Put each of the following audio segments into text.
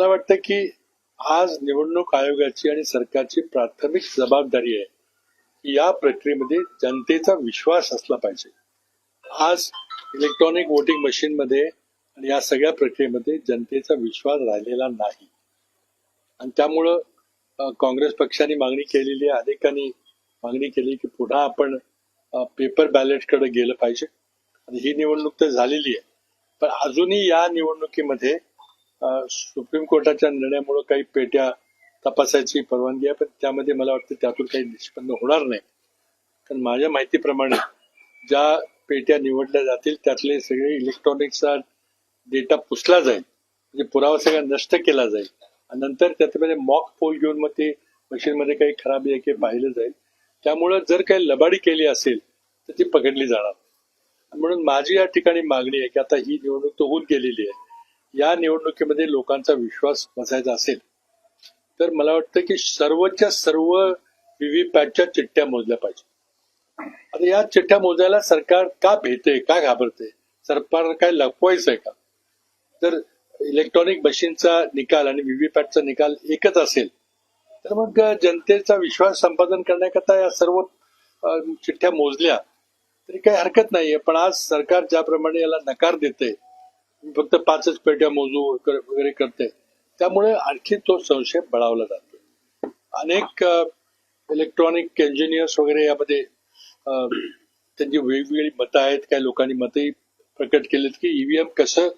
मला वाटतं की आज निवडणूक आयोगाची आणि सरकारची प्राथमिक जबाबदारी आहे की या प्रक्रियेमध्ये जनतेचा विश्वास असला पाहिजे. आज इलेक्ट्रॉनिक वोटिंग मशीन मध्ये आणि या सगळ्या प्रक्रियेमध्ये जनतेचा विश्वास राहिलेला नाही. आणि त्यामुळं काँग्रेस पक्षाने मागणी केलेली आहे. अनेकांनी मागणी केली की पुन्हा आपण पेपर बॅलेटकडे गेलं पाहिजे. आणि ही निवडणूक तर झालेली आहे. पण अजूनही या निवडणुकीमध्ये सुप्रीम कोर्टाच्या निर्णयामुळे काही पेट्या तपासायची परवानगी आहे पण त्यामध्ये मला वाटतं त्यातून काही निष्पन्न होणार नाही. कारण माझ्या माहितीप्रमाणे ज्या पेट्या निवडल्या जातील त्यातले सगळे इलेक्ट्रॉनिक्सचा डेटा पुसला जाईल. म्हणजे पुरावा सगळा नष्ट केला जाईल. आणि नंतर त्याच्यामध्ये मॉक पोल घेऊन मग ते मशीनमध्ये काही खराबी आहे की पाहिलं जाईल. त्यामुळं जर काही लबाडी केली असेल तर ती पकडली जाणार. आणि म्हणून माझी या ठिकाणी मागणी आहे की आता ही निवडणूक तर होऊन गेलेली आहे. या निवडणुकीमध्ये लोकांचा विश्वास बसायचा असेल तर मला वाटतं की सर्वच्या सर्व व्हीव्हीपॅटच्या चिठ्ठ्या मोजल्या पाहिजे. आता या चिठ्ठ्या मोजायला सरकार का भेटते का घाबरते सरकार काय लपवायचं आहे का? तर इलेक्ट्रॉनिक मशीनचा निकाल आणि व्हीव्हीपॅटचा निकाल एकच असेल तर मग जनतेचा विश्वास संपादन करण्याकरता या सर्व चिठ्ठ्या मोजल्या तरी काही हरकत नाहीये. पण आज सरकार ज्याप्रमाणे याला नकार देते फक्त पाचच पेट्या मोजू वगैरे वगैरे करते. त्यामुळे आणखी तो संशय बळावला जातो. अनेक इलेक्ट्रॉनिक इंजिनियर्स वगैरे यामध्ये त्यांची वेगवेगळी मतं आहेत. काही लोकांनी मतही प्रकट केलेत की ईव्हीएम कसं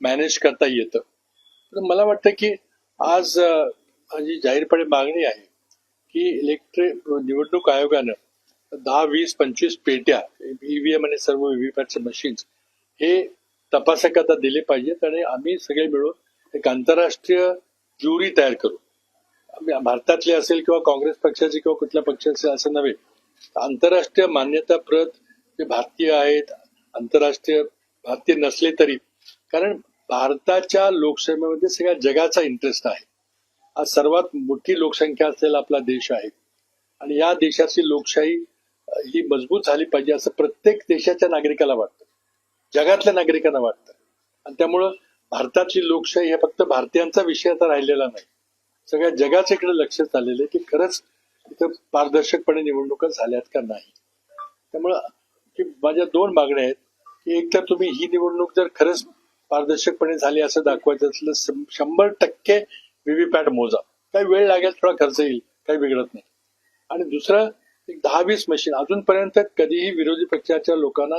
मॅनेज करता येतं. तर मला वाटतं की आज माझी जाहीरपणे मागणी आहे की इलेक्ट्रिक निवडणूक आयोगानं दहा वीस पंचवीस पेट्या ईव्हीएम आणि सर्व व्हीव्हीपॅटचे मशीन्स हे तपासक आता दिले पाहिजेत आणि आम्ही सगळे मिळून एक आंतरराष्ट्रीय ज्युरी तयार करू. भारतातले असेल किंवा काँग्रेस पक्षाचे किंवा कुठल्या पक्षाचे असं नव्हे आंतरराष्ट्रीय मान्यताप्रत जे भारतीय आहेत आंतरराष्ट्रीय भारतीय नसले तरी कारण भारताच्या लोकसभेमध्ये सगळ्या जगाचा इंटरेस्ट आहे. आज सर्वात मोठी लोकसंख्या असलेला आपला देश आहे. आणि या देशाची लोकशाही ही मजबूत झाली पाहिजे असं प्रत्येक देशाच्या नागरिकाला वाटतं. जगातल्या नागरिकांना वाटतं. आणि त्यामुळं भारतातली लोकशाही हे फक्त भारतीयांचा विषय आता राहिलेला नाही. सगळ्या जगाच्या इकडे लक्ष चाललेलं आहे की खरंच इथं पारदर्शकपणे निवडणुका झाल्यात का नाही. त्यामुळं की माझ्या दोन मागण्या आहेत की एक तर तुम्ही ही निवडणूक जर खरंच पारदर्शकपणे झाली असं दाखवायचं असलं शंभर टक्के व्हीव्हीपॅट मोजा. काही वेळ लागेल थोडा खर्च येईल काही बिघडत नाही. आणि दुसरं एक दहा वीस मशीन अजूनपर्यंत कधीही विरोधी पक्षाच्या लोकांना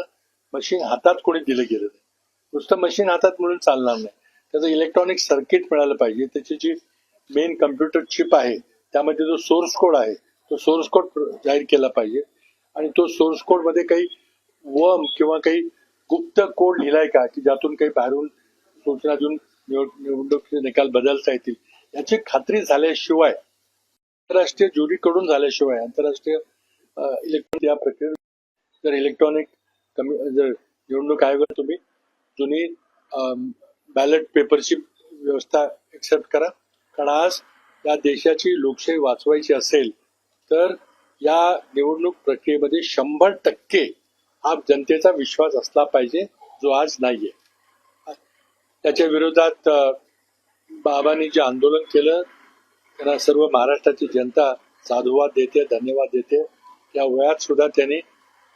मशीन हातात कोणी दिलं गेलं नाही. नुसतं मशीन हातात म्हणून चालणार नाही. त्याचं इलेक्ट्रॉनिक सर्किट मिळालं पाहिजे. त्याची जी मेन कम्प्युटर चिप आहे त्यामध्ये जो सोर्स कोड आहे तो सोर्स कोड जाहीर केला पाहिजे. आणि तो सोर्स कोडमध्ये काही वर्म किंवा काही गुप्त कोड लिहिलाय का की ज्यातून काही बाहेरून सूचना देऊन निवड निवडणुकीचे निकाल बदलता येतील याची खात्री झाल्याशिवाय आंतरराष्ट्रीय ज्युरीकडून झाल्याशिवाय आंतरराष्ट्रीय इलेक्ट्रॉनिक या प्रक्रियेत जर इलेक्ट्रॉनिक कमी जर निवडणूक आयोगात तुम्ही जुनी बॅलेट पेपरची व्यवस्था एक्सेप्ट करा. कारण आज या देशाची लोकशाही वाचवायची असेल तर या निवडणूक प्रक्रियेमध्ये शंभर टक्के हा जनतेचा विश्वास असला पाहिजे जो आज नाहीये. त्याच्या विरोधात बाबांनी जे आंदोलन केलं त्यांना सर्व महाराष्ट्राची जनता साधुवाद देते धन्यवाद देते. या वयात सुद्धा त्यांनी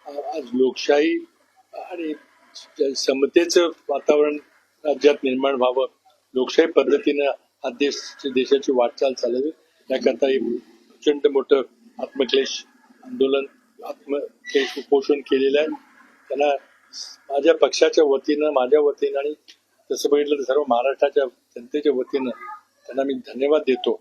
आज लोकशाही आणि समतेचं वातावरण राज्यात निर्माण व्हावं. लोकशाही पद्धतीनं हा देश देशाची वाटचाल चालावी. याकरता एक प्रचंड मोठं आत्मक्लेश आंदोलन आत्मक्लेश उपोषण केलेलं आहे. त्यांना माझ्या पक्षाच्या वतीनं माझ्या वतीनं आणि तसं बघितलं तर सर्व महाराष्ट्राच्या जनतेच्या वतीनं त्यांना मी धन्यवाद देतो.